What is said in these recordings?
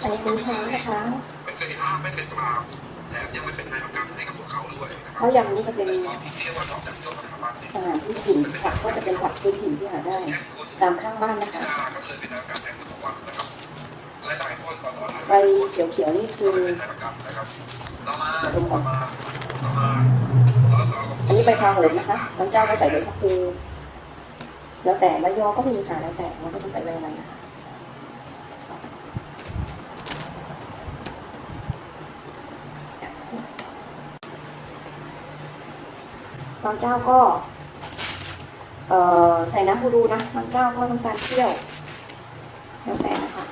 เช้านะคะไม่เคยห้ามไม่เคยปรามแถมยังไม่เป็นนายประกันให้กับพวกเขาด้วยนะครับข้าวยำนี่จะเป็นที่เรียกว่านอกจากยศสถาบันเนี่ยอาหารพื้นถิ่นผักก็จะเป็นผักพื้นถิ่นที่หาได้เช่นคุณตามข้างบ้านนะคะดาก็เคยเป็นนายประกันแทนคุณประวัตินะครับหลายๆคนก็สอนใบเขียวๆนี่คือเป็นนายประกันนะครับต่อมาต่อมาต่อมาสสของอันนี้ใบพาโหมนะคะบางเจ้าก็ใส่ใบชะพูแล้วแต่ใบยอก็มีค่ะแล้วแต่มันก็จะใส่ใบอะไรนะคะางเจ้าก็เออใส่น้ำบูดูนะบางเจ้าก็ต้องการเปรี้ยวแล้วแต่นะคะ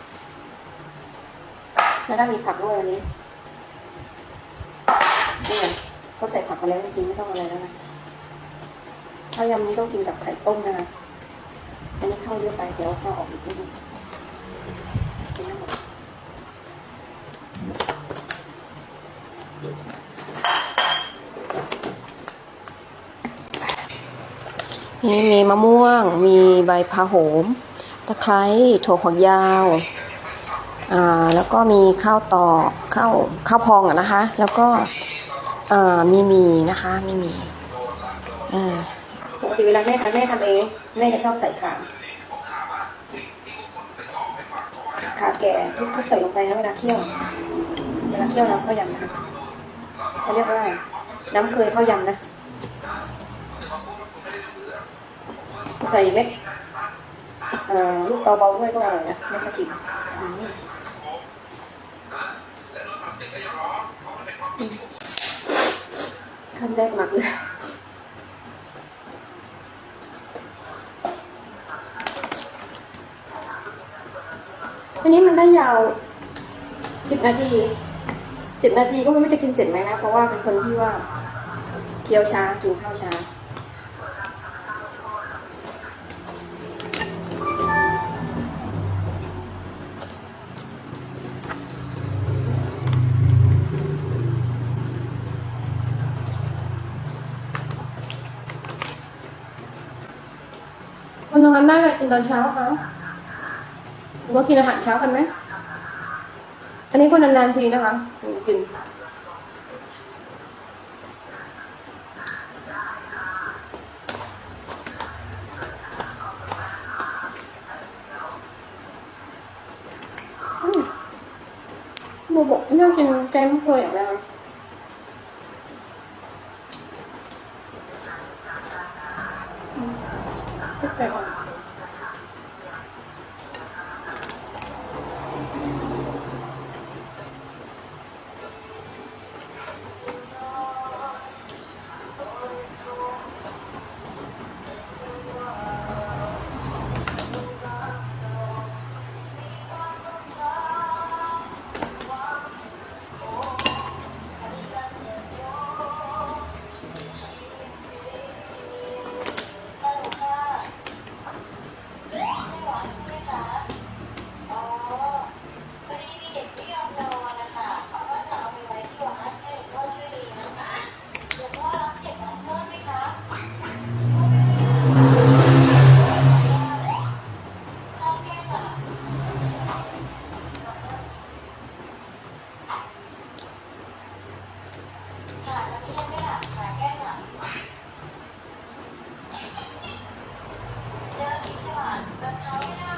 แล้วถ้มีผักด้วยวันนี้นี่ไงก็ใส่ผักไปแล้วจริงๆไม่ต้องอะไรแล้วนะข้าวยำนี้ต้องกินกับไข่ต้มนะคะอันนี้เข้าเยอะไปเดี๋ยวข้าวออกอีกนิดนึงกินทั้งหมด นี่มีมะม่วง มีใบพาโหม ตะไคร้ถั่วฝักยาวอ่าแล้วก็มีข้าวตอกข้าวข้าวพองอะนะคะ แล้วก็อ่ามีมีนะคะมีมีอ่าปกติเวลาแม่ทำแม่ทำเอง แม่จะชอบใส่ขาขาแก่ทุบๆใส่ลงไปนะเวลาเคี่ยว เวลาเคี่ยวน้ำข้าวยำนะเขาเรียกว่าน้ำเคยข้าวยำนะ ใส่เม็ดลูกเตาเบาด้วยก็อร่อยนะเม็ดกระถิ่นขั้นแรกหมักเลยอันนี้มันได้ยาวสิบนาทีสิบนาทีก็ไม่รู้จะกินเสร็จไหมนะ เพราะว่าเป็นคนที่ว่าเคี้ยวช้ากินข้าวช้า คนตรงนั้นได้อะไรกินตอนเช้าคะหรือว่ากินอาหารเช้ากันไหม อันนี้คนนานๆทีนะคะกินอืมโมบอกไม่ชอบกินแกงม่เคยอย่างไรอืม แป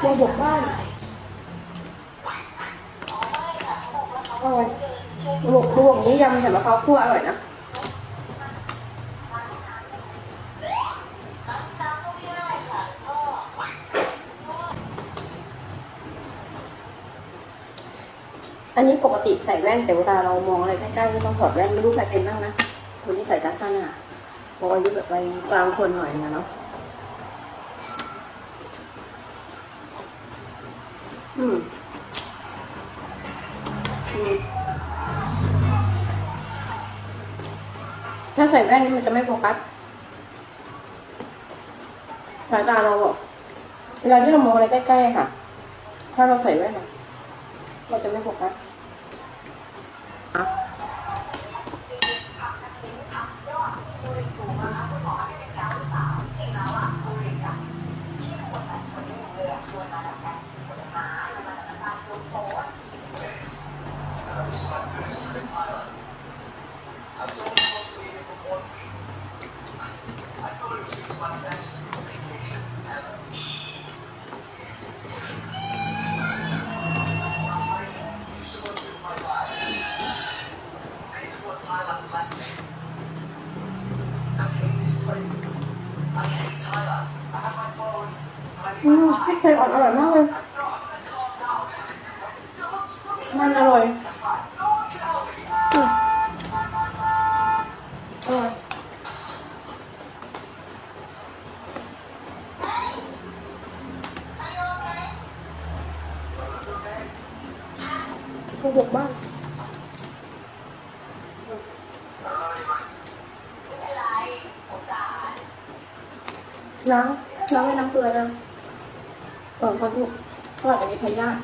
ลกๆอะโมบกบ้านอร่อยโมบอกโมบกนี้ยำใส่มะพร้าวคั่วอร่อยนะอันนี้ปกติใส่แว่นแต่เวลาเรามองอะไรใกล้ๆก็ต้องถอดแว่นไม่รู้ใครเป็นบ้างนะคนที่ใส่ตาสั้นอะบอกอายุแบบไปกลางคนหน่อยนึงอะเนาะ ส่แว่นนี่มันจะไม่โฟกัสสายตาเราอะเวลาที่เรามองอะไรใกล้ๆค่ะ ถ้าเราใส่แว่นอะเราจะไม่โฟกัสอะ ไข่อ่อนอร่อยมากเลย มันอร่อยอืมอร่อยโกหกบ้างล้างล้างด้วยน้ำเกลือนะ ก่อนเขาดูเขาอาจจะมีพยาธิ